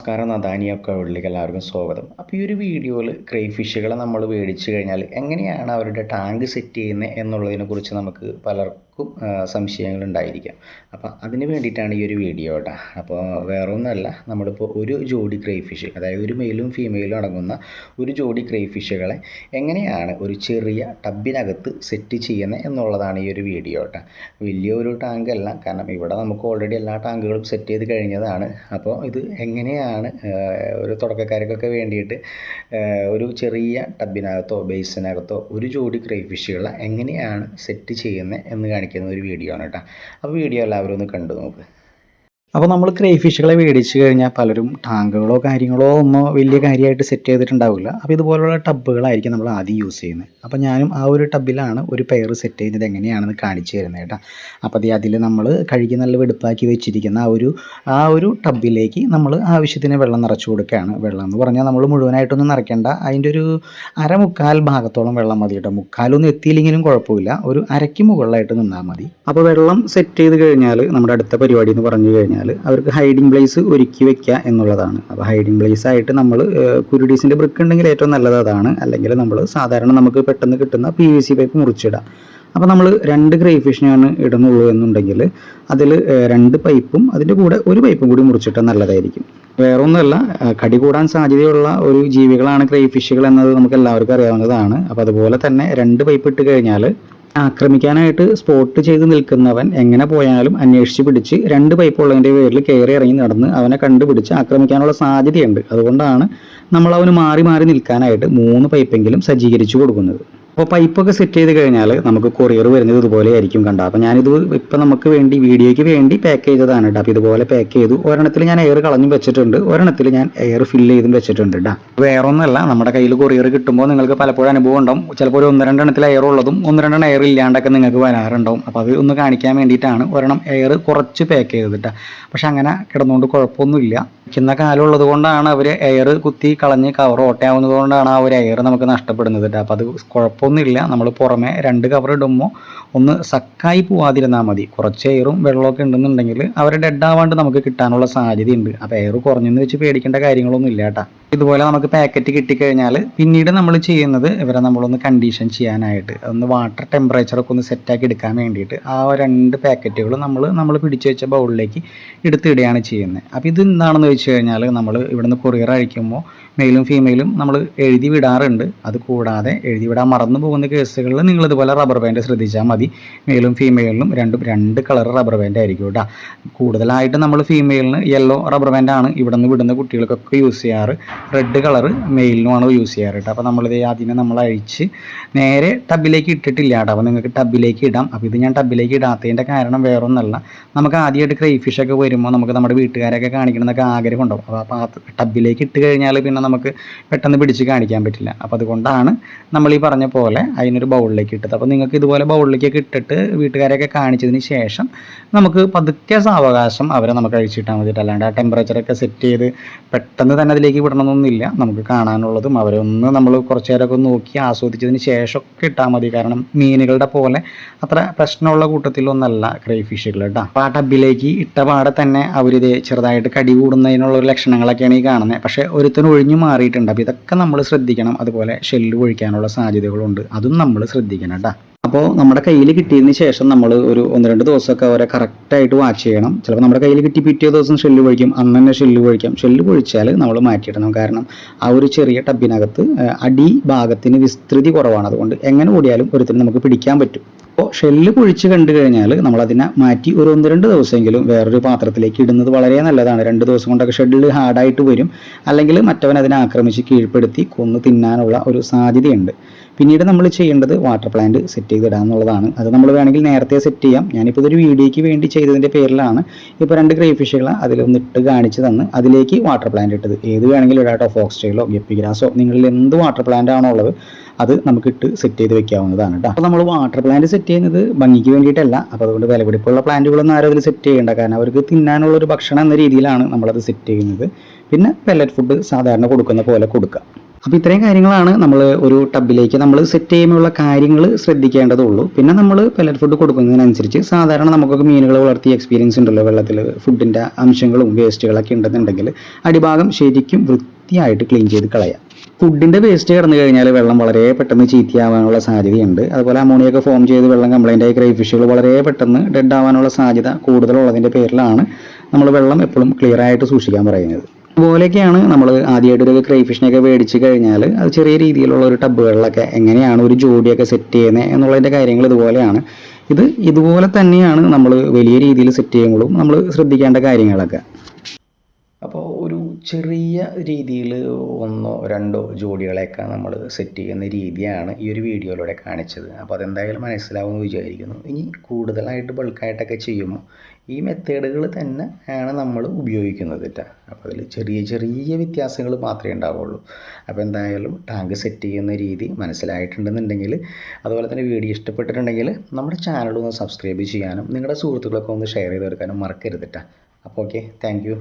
നമസ്കാരം നദാനിയൊക്കെ ഉള്ളിൽ എല്ലാവർക്കും സ്വാഗതം. അപ്പോൾ ഈ ഒരു വീഡിയോയിൽ ക്രേ ഫിഷുകളെ നമ്മൾ മേടിച്ചു കഴിഞ്ഞാൽ എങ്ങനെയാണ് അവരുടെ ടാങ്ക് സെറ്റ് ചെയ്യുന്നത് എന്നുള്ളതിനെ കുറിച്ച് നമുക്ക് പലർക്കും ആ, സംശയങ്ങളുണ്ടായിരിക്കാം. അപ്പോൾ അതിന് വേണ്ടിയിട്ടാണ് ഈ ഒരു വീഡിയോ കേട്ടോ അപ്പോൾ വേറെ ഒന്നുമല്ല നമ്മളിപ്പോൾ ഒരു ജോഡി ക്രൈഫിഷ് അതായത് ഒരു മെയിലും ഫീമെയിലും അടങ്ങുന്ന ഒരു ജോഡി ക്രൈഫിഷുകളെ എങ്ങനെയാണ് ഒരു ചെറിയ ടബിനകത്ത് സെറ്റ് ചെയ്യുന്നത് എന്നുള്ളതാണ് ഈ ഒരു വീഡിയോ കേട്ടോ വലിയ ഒരു ടാങ്ക് അല്ല കാരണം ഇവിടെ നമുക്ക് ഓൾറെഡി എല്ലാ ടാങ്കുകളും സെറ്റ് ചെയ്ത് കഴിഞ്ഞതാണ്. അപ്പോൾ ഇത് എങ്ങനെയാണ് ഒരു തുടക്കക്കാർക്കൊക്കെ വേണ്ടിയിട്ട് ഒരു ചെറിയ ടബിനകത്തോ ബേസിനകത്തോ ഒരു ജോഡി ക്രൈഫിഷുകളെ എങ്ങനെയാണ് സെറ്റ് ചെയ്യുന്നത് എന്ന് കാണിക്കുന്ന ഒരു വീഡിയോ ആണ് കേട്ടോ. അപ്പോൾ വീഡിയോ എല്ലാവരും ഒന്ന് കണ്ടു നോക്ക്. അപ്പോൾ നമ്മൾ ക്രേ ഫിഷുകളെ മേടിച്ച് കഴിഞ്ഞാൽ പലരും ടാങ്കുകളോ കാര്യങ്ങളോ ഒന്നോ വലിയ കാര്യമായിട്ട് സെറ്റ് ചെയ്തിട്ടുണ്ടാവില്ല. അപ്പോൾ ഇതുപോലുള്ള ടബ്ബുകളായിരിക്കും നമ്മൾ ആദ്യം യൂസ് ചെയ്യുന്നത് അപ്പോൾ ഞാനും ആ ഒരു ടബിലാണ് ഒരു പെയർ സെറ്റ് ചെയ്യുന്നത് എങ്ങനെയാണെന്ന് കാണിച്ചു തരുന്നത് കേട്ടോ. അപ്പോൾ അത് അതിൽ നമ്മൾ കഴുകി നല്ല വെടുപ്പാക്കി വെച്ചിരിക്കുന്ന ആ ഒരു ആ ഒരു ടബിലേക്ക് നമ്മൾ ആവശ്യത്തിന് വെള്ളം നിറച്ചു കൊടുക്കുകയാണ് വെള്ളം എന്ന് പറഞ്ഞാൽ നമ്മൾ മുഴുവനായിട്ടൊന്നും നിറയ്ക്കേണ്ട. അതിന്റെ ഒരു അരമുക്കാൽ ഭാഗത്തോളം വെള്ളം മതി കേട്ടോ. മുക്കാലൊന്നും എത്തിയില്ലെങ്കിലും കുഴപ്പമില്ല. ഒരു അരയ്ക്ക് മുകളിലായിട്ട് നിന്നാൽ മതി. അപ്പോൾ വെള്ളം സെറ്റ് ചെയ്ത് കഴിഞ്ഞാൽ നമ്മുടെ അടുത്ത പരിപാടി എന്ന് പറഞ്ഞു കഴിഞ്ഞാൽ അവർക്ക് ഹൈഡിങ് പ്ലേസ് ഒരുക്കി വെക്കുക എന്നുള്ളതാണ്. അപ്പോൾ ഹൈഡിങ് പ്ലേസ് ആയിട്ട് നമ്മൾ കുരുടീസിന്റെ ബ്രിക്ക് ഉണ്ടെങ്കിൽ ഏറ്റവും നല്ലത് അതാണ്. അല്ലെങ്കിൽ നമ്മൾ സാധാരണ നമുക്ക് പെട്ടെന്ന് കിട്ടുന്ന പി വി സി പൈപ്പ് മുറിച്ചിടാം. അപ്പോൾ നമ്മൾ രണ്ട് ഗ്രേ ഫിഷിനെയാണ് ഇടുന്നുള്ളൂ എന്നുണ്ടെങ്കിൽ അതിൽ രണ്ട് പൈപ്പും അതിന്റെ കൂടെ ഒരു പൈപ്പും കൂടി മുറിച്ചിട്ട് നല്ലതായിരിക്കും. വേറെ ഒന്നുമല്ല കടി കൂടാൻ സാധ്യതയുള്ള ഒരു ജീവികളാണ് ക്രൈ ഫിഷുകൾ എന്നത് നമുക്ക് എല്ലാവർക്കും അറിയാവുന്നതാണ്. അപ്പോൾ അതുപോലെ തന്നെ രണ്ട് പൈപ്പ് ഇട്ട് കഴിഞ്ഞാൽ ആക്രമിക്കാനായിട്ട് സ്പോട്ട് ചെയ്ത് നിൽക്കുന്നവൻ എങ്ങനെ പോയാലും അന്വേഷിച്ച് പിടിച്ച് രണ്ട് പൈപ്പ് ഉള്ളതിന്റെ പേരിൽ കയറി ഇറങ്ങി നടന്ന് അവനെ കണ്ടുപിടിച്ച് ആക്രമിക്കാനുള്ള സാധ്യതയുണ്ട്. അതുകൊണ്ടാണ് നമ്മൾ അവന് മാറി മാറി നിൽക്കാനായിട്ട് മൂന്ന് പൈപ്പെങ്കിലും സജ്ജീകരിച്ചു കൊടുക്കുന്നത്. അപ്പോൾ പൈപ്പൊക്കെ സെറ്റ് ചെയ്ത് കഴിഞ്ഞാൽ നമുക്ക് കൊറിയർ വരുന്നത് ഇതുപോലെ ആയിരിക്കും കണ്ട? അപ്പോൾ ഞാനിത് ഇപ്പം നമുക്ക് വേണ്ടി വീഡിയോയ്ക്ക് വേണ്ടി പാക്ക് ചെയ്തതാണ് കേട്ടോ അപ്പോൾ ഇതുപോലെ പാക്ക് ചെയ്തു. ഒരെണ്ണത്തിൽ ഞാൻ എയർ കളഞ്ഞും വെച്ചിട്ടുണ്ട്. ഒരെണ്ണത്തിൽ ഞാൻ എയർ ഫില്ല് ചെയ്തും വെച്ചിട്ടുണ്ട് കേട്ടോ വേറെ ഒന്നല്ല നമ്മുടെ കയ്യിൽ കൊറിയർ കിട്ടുമ്പോൾ നിങ്ങൾക്ക് പലപ്പോഴും അനുഭവം ഉണ്ടാവും. ചിലപ്പോൾ ഒരു ഒന്ന് രണ്ടെണ്ണത്തിൽ എയർ ഉള്ളതും ഒന്ന് രണ്ടെണ്ണം എയർ ഇല്ലാണ്ടൊക്കെ നിങ്ങൾക്ക് വരാറുണ്ടാവും. അപ്പോൾ അത് ഒന്ന് കാണിക്കാൻ വേണ്ടിയിട്ടാണ് ഒരെണ്ണം എയർ കുറച്ച് പാക്ക് ചെയ്തത് കേട്ടോ പക്ഷെ അങ്ങനെ കിടന്നുകൊണ്ട് കുഴപ്പമൊന്നുമില്ല. ചിന്ന കാലം ഉള്ളത് കൊണ്ടാണ് അവർ എയർ കുത്തി കളഞ്ഞ് കവർ ഓട്ടയാവുന്നത് കൊണ്ടാണ് ആ ഒരു എയർ നമുക്ക് നഷ്ടപ്പെടുന്നത് അപ്പോൾ അത് കുഴപ്പമൊന്നുമില്ല നമ്മൾ പുറമെ രണ്ട് കവർ ഇടുമ്പോൾ ഒന്ന് സക്കായി പോവാതിരുന്നാൽ മതി. കുറച്ച് എയറും വെള്ളമൊക്കെ ഉണ്ടെന്നുണ്ടെങ്കിൽ അവർ ഡെഡ് ആവാണ്ട് നമുക്ക് കിട്ടാനുള്ള സാധ്യതയുണ്ട്. അപ്പോൾ എയർ കുറഞ്ഞെന്ന് വെച്ച് പേടിക്കേണ്ട കാര്യങ്ങളൊന്നും ഇല്ല കേട്ടോ. ഇതുപോലെ നമുക്ക് പാക്കറ്റ് കിട്ടിക്കഴിഞ്ഞാൽ പിന്നീട് നമ്മൾ ചെയ്യുന്നത് ഇവരെ നമ്മളൊന്ന് കണ്ടീഷൻ ചെയ്യാനായിട്ട്. ഒന്ന് വാട്ടർ ടെമ്പറേച്ചറൊക്കെ ഒന്ന് സെറ്റാക്കി എടുക്കാൻ വേണ്ടിയിട്ട് ആ രണ്ട് പാക്കറ്റുകൾ നമ്മൾ നമ്മൾ പിടിച്ചു വെച്ച ബൗളിലേക്ക് എടുത്തിടുകയാണ് ചെയ്യുന്നത്. അപ്പോൾ ഇത് എന്താണെന്ന് വെച്ച് കഴിഞ്ഞാൽ നമ്മൾ ഇവിടുന്ന് കൊറിയർ അയക്കുമ്പോൾ മെയിലും ഫീമെയിലും നമ്മൾ എഴുതി വിടാറുണ്ട്. അത് കൂടാതെ എഴുതി വിടാൻ മറന്നു പോകുന്ന കേസുകളിൽ നിങ്ങൾ ഇതുപോലെ റബ്ബർ ബാൻഡ് ശ്രദ്ധിച്ചാൽ മതി. മെയിലും ഫീമെയിലിനും രണ്ടും രണ്ട് കളർ റബ്ബർ ബാൻഡ് ആയിരിക്കും കേട്ടോ. കൂടുതലായിട്ട് നമ്മൾ ഫീമെയിലിന് യെല്ലോ റബ്ബർ ബാൻഡാണ് ഇവിടെ നിന്ന് വിടുന്ന കുട്ടികൾക്കൊക്കെ യൂസ് ചെയ്യാറ്. റെഡ് കളർ മെയിലിനുമാണ് യൂസ് ചെയ്യാറ് കേട്ടോ അപ്പോൾ നമ്മളിത് അതിനെ നമ്മൾ അഴിച്ച് നേരെ ടബിലേക്ക് ഇട്ടിട്ടില്ല കേട്ടോ അപ്പോൾ നിങ്ങൾക്ക് ടബിലേക്ക് ഇടാം. അപ്പോൾ ഇത് ഞാൻ ടബിലേക്ക് ഇടാത്തതിന്റെ കാരണം വേറെ ഒന്നല്ല നമുക്ക് ആദ്യമായിട്ട് ക്രൈ ഫിഷൊക്കെ വരുമ്പോൾ നമുക്ക് നമ്മുടെ വീട്ടുകാരൊക്കെ കാണിക്കണമെന്നൊക്കെ ആഗ്രഹം ഉണ്ടാവും അപ്പോൾ ആ ടബിലേക്ക് ഇട്ട് കഴിഞ്ഞാൽ പിന്നെ നമുക്ക് പെട്ടെന്ന് പിടിച്ച് കാണിക്കാൻ പറ്റില്ല. അപ്പോൾ അതുകൊണ്ടാണ് നമ്മൾ ഈ പറഞ്ഞ പോലെ അതിനൊരു ബൗളിലേക്ക് ഇട്ടത്. അപ്പോൾ നിങ്ങൾക്ക് ഇതുപോലെ ബൗളിലേക്കൊക്കെ ഇട്ടിട്ട് വീട്ടുകാരെയൊക്കെ കാണിച്ചതിന് ശേഷം നമുക്ക് പതുക്കെ സാവകാശം അവരെ നമുക്ക് അഴിച്ചിട്ടാൽ മതിയിട്ട് അല്ലാണ്ട് ആ ടെമ്പറേച്ചറൊക്കെ സെറ്റ് ചെയ്ത് പെട്ടെന്ന് തന്നെ അതിലേക്ക് വിടണമെന്നൊന്നുമില്ല നമുക്ക് കാണാനുള്ളതും അവരെ ഒന്ന് നമ്മൾ കുറച്ച് നേരമൊക്കെ നോക്കി ആസ്വദിച്ചതിന് ശേഷമൊക്കെ ഇട്ടാൽ മതി. കാരണം മീനുകളുടെ പോലെ അത്ര പ്രശ്നമുള്ള കൂട്ടത്തിലൊന്നല്ല ക്രൈ ഫിഷുകൾ കേട്ടോ. അപ്പോൾ ആ ടബിലേക്ക് ഇട്ട പാടെ തന്നെ അവരിത് ചെറുതായിട്ട് കടി കൂടുന്നതിനുള്ള ഒരു ലക്ഷണങ്ങളൊക്കെയാണ് ഈ കാണുന്നത് പക്ഷേ ഒരുത്തന് ഒഴിഞ്ഞു മാറിയിട്ടുണ്ട്. അപ്പോൾ ഇതൊക്കെ നമ്മൾ ശ്രദ്ധിക്കണം. അതുപോലെ ഷെല്ല് ഒഴിക്കാനുള്ള സാധ്യതകളുണ്ട്. അതും നമ്മൾ ശ്രദ്ധിക്കണം കേട്ടോ. അപ്പോൾ നമ്മുടെ കയ്യിൽ കിട്ടിയതിന് ശേഷം നമ്മൾ ഒരു ഒന്ന് രണ്ട് ദിവസമൊക്കെ അവരെ കറക്റ്റായിട്ട് വാച്ച് ചെയ്യണം. ചിലപ്പോൾ നമ്മുടെ കയ്യിൽ കിട്ടി പിറ്റേ ദിവസം ഷെല്ല് പൊഴിക്കും അന്ന് തന്നെ ഷെല്ല് പൊഴിക്കാം. ഷെല്ല് പൊഴിച്ചാൽ നമ്മൾ മാറ്റിയിടണം. കാരണം ആ ഒരു ചെറിയ ടബിനകത്ത് അടി ഭാഗത്തിന് വിസ്തൃതി കുറവാണ്. അതുകൊണ്ട് എങ്ങനെ ഓടിയാലും ഒരുത്തിന് നമുക്ക് പിടിക്കാൻ പറ്റും. അപ്പോൾ ഷെല്ല് പൊഴിച്ച് കണ്ടു കഴിഞ്ഞാൽ നമ്മളതിനെ മാറ്റി ഒരു ഒന്ന് രണ്ട് ദിവസമെങ്കിലും വേറൊരു പാത്രത്തിലേക്ക് ഇടുന്നത് വളരെ നല്ലതാണ്. രണ്ട് ദിവസം കൊണ്ടൊക്കെ ഷെല്ല് ഹാർഡായിട്ട് വരും. അല്ലെങ്കിൽ മറ്റവൻ അതിനെ ആക്രമിച്ച് കീഴ്പ്പെടുത്തി കൊന്ന് തിന്നാനുള്ള ഒരു സാധ്യതയുണ്ട്. പിന്നീട് നമ്മൾ ചെയ്യേണ്ടത് വാട്ടർ പ്ലാന്റ് സെറ്റ് ചെയ്തിടുക എന്നുള്ളതാണ്. അത് നമ്മൾ വേണമെങ്കിൽ നേരത്തെ സെറ്റ് ചെയ്യാം. ഞാനിപ്പോൾ ഇതൊരു വീഡിയോയ്ക്ക് വേണ്ടി ചെയ്തതിന്റെ പേരിലാണ് ഇപ്പോൾ രണ്ട് ഗ്രേ ഫിഷുകളെ അതിലൊന്നിട്ട് കാണിച്ചു തന്ന് അതിലേക്ക് വാട്ടർ പ്ലാന്റ് ഇട്ടത്. ഏത് വേണമെങ്കിലും ഇടാട്ടോ ഫോക്സ് സ്റ്റൈലോ ഗപ്പി ഗ്രാസോ നിങ്ങളിൽ എന്ത് വാട്ടർ പ്ലാന്റ് ആണോ ഉള്ളത് അത് നമുക്ക് ഇട്ട് സെറ്റ് ചെയ്ത് വെക്കാവുന്നതാണ് കേട്ടോ അപ്പോൾ നമ്മൾ വാട്ടർ പ്ലാന്റ് സെറ്റ് ചെയ്യുന്നത് ഭംഗിക്ക് വേണ്ടിയിട്ടല്ല. അപ്പോൾ അതുകൊണ്ട് വിലപിടിപ്പുള്ള പ്ലാന്റുകളൊന്നും ആരും അതിൽ സെറ്റ് ചെയ്യേണ്ട. കാരണം അവർക്ക് തിന്നാനുള്ള ഒരു ഭക്ഷണം എന്ന രീതിയിലാണ് നമ്മളത് സെറ്റ് ചെയ്യുന്നത്. പിന്നെ പെല്ലറ്റ് ഫുഡ് സാധാരണ കൊടുക്കുന്ന പോലെ കൊടുക്കുക അപ്പോൾ ഇത്രയും കാര്യങ്ങളാണ് നമ്മൾ ഒരു ടബിലേക്ക് നമ്മൾ സെറ്റ് ചെയ്യുമ്പോഴുള്ള കാര്യങ്ങൾ ശ്രദ്ധിക്കേണ്ടതുള്ളൂ. പിന്നെ നമ്മൾ പെല്ലറ്റ് ഫുഡ് കൊടുക്കുന്നതിനനുസരിച്ച് സാധാരണ നമുക്കൊക്കെ മീനുകൾ വളർത്തിയ എക്സ്പീരിയൻസ് ഉണ്ടല്ലോ വെള്ളത്തിൽ ഫുഡിന്റെ അംശങ്ങളും വേസ്റ്റുകളൊക്കെ ഉണ്ടെന്നുണ്ടെങ്കിൽ അടിഭാഗം ശരിക്കും വൃത്തിയായിട്ട് ക്ലീൻ ചെയ്ത് കളയാം. ഫുഡിന്റെ വേസ്റ്റ് കിടന്നു കഴിഞ്ഞാൽ വെള്ളം വളരെ പെട്ടെന്ന് ചീത്തയാവാനുള്ള സാധ്യതയുണ്ട്. അതുപോലെ അമോണിയൊക്കെ ഫോം ചെയ്ത് വെള്ളം കംപ്ലൈന്റ് ആയി ക്രൈ ഫിഷുകൾ വളരെ പെട്ടെന്ന് ഡെഡ് ആവാനുള്ള സാധ്യത കൂടുതലുള്ളതിന്റെ പേരിലാണ് നമ്മൾ വെള്ളം എപ്പോഴും ക്ലിയറായിട്ട് സൂക്ഷിക്കാൻ പറയുന്നത്. അതുപോലെയൊക്കെയാണ് നമ്മൾ ആദ്യമായിട്ട് ഒരു ക്രൈ ഫിഷിനെയൊക്കെ മേടിച്ച് കഴിഞ്ഞാൽ അത് ചെറിയ രീതിയിലുള്ള ഒരു ടബുകളിലൊക്കെ എങ്ങനെയാണ് ഒരു ജോഡിയൊക്കെ സെറ്റ് ചെയ്യുന്നത് എന്നുള്ളതിന്റെ കാര്യങ്ങൾ ഇതുപോലെയാണ്. ഇത് ഇതുപോലെ തന്നെയാണ് നമ്മൾ വലിയ രീതിയിൽ സെറ്റ് ചെയ്യുമ്പോഴും നമ്മൾ ശ്രദ്ധിക്കേണ്ട കാര്യങ്ങളൊക്കെ. അപ്പോൾ ചെറിയ രീതിയിൽ ഒന്നോ രണ്ടോ ജോഡികളെയൊക്കെ നമ്മൾ സെറ്റ് ചെയ്യുന്ന രീതിയാണ് ഈ ഒരു വീഡിയോയിലൂടെ കാണിച്ചത്. അപ്പോൾ അതെന്തായാലും മനസ്സിലാവുമെന്ന് വിചാരിക്കുന്നു. ഇനി കൂടുതലായിട്ട് ബൾക്കായിട്ടൊക്കെ ചെയ്യുമ്പോൾ ഈ മെത്തേഡുകൾ തന്നെ ആണ് നമ്മൾ ഉപയോഗിക്കുന്നത് കേട്ടോ അപ്പോൾ അതിൽ ചെറിയ ചെറിയ വ്യത്യാസങ്ങൾ മാത്രമേ ഉണ്ടാവുള്ളൂ. അപ്പോൾ എന്തായാലും ടാങ്ക് സെറ്റ് ചെയ്യുന്ന രീതി മനസ്സിലായിട്ടുണ്ടെന്നുണ്ടെങ്കിൽ അതുപോലെ തന്നെ വീഡിയോ ഇഷ്ടപ്പെട്ടിട്ടുണ്ടെങ്കിൽ നമ്മുടെ ചാനൽ ഒന്ന് സബ്സ്ക്രൈബ് ചെയ്യാനും നിങ്ങളുടെ സുഹൃത്തുക്കളൊക്കെ ഒന്ന് ഷെയർ ചെയ്ത് കൊടുക്കാനും മറക്കരുത് അപ്പോൾ ഓക്കെ താങ്ക്